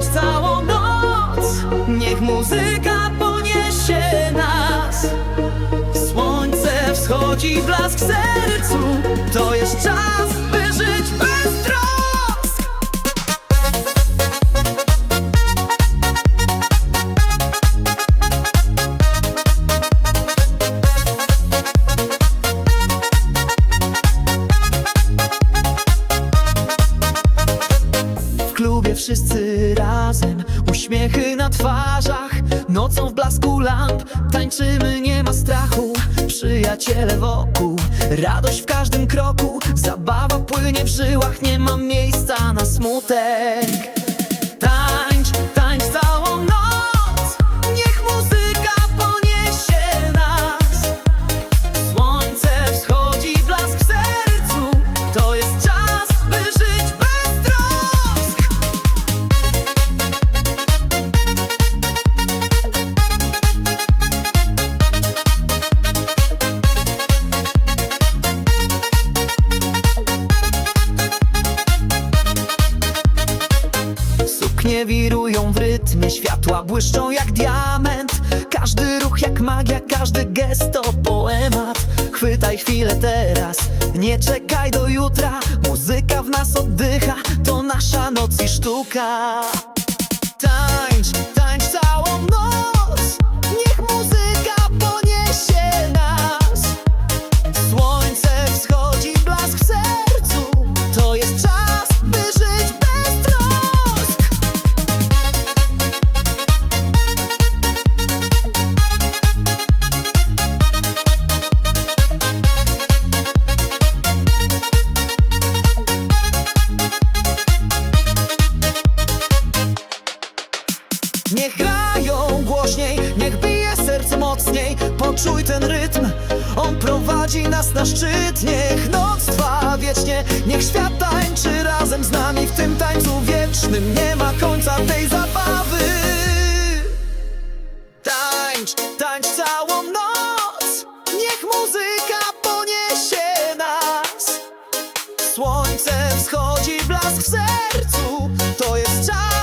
tańcz całą noc Niech muzyka poniesie nas. Słońce wschodzi, blask sercu. To jest czas, wszyscy razem, uśmiechy na twarzach Nocą w blasku lamp, tańczymy, nie ma strachu. Przyjaciele wokół, radość w każdym kroku. Zabawa płynie w żyłach, nie ma miejsca na smutek Wirują w rytmie, światła błyszczą jak diament. Każdy ruch jak magia, każdy gest to poemat. Chwytaj chwilę teraz, nie czekaj do jutra. Muzyka w nas oddycha, to nasza noc i sztuka głośniej, niech bije serce mocniej. Poczuj ten rytm, on prowadzi nas na szczyt. Niech noc trwa wiecznie, niech świat tańczy razem z nami. W tym tańcu wiecznym nie ma końca tej zabawy. Tańcz, tańcz całą noc. Niech muzyka poniesie nas. Słońce wschodzi, blask w sercu. To jest czas,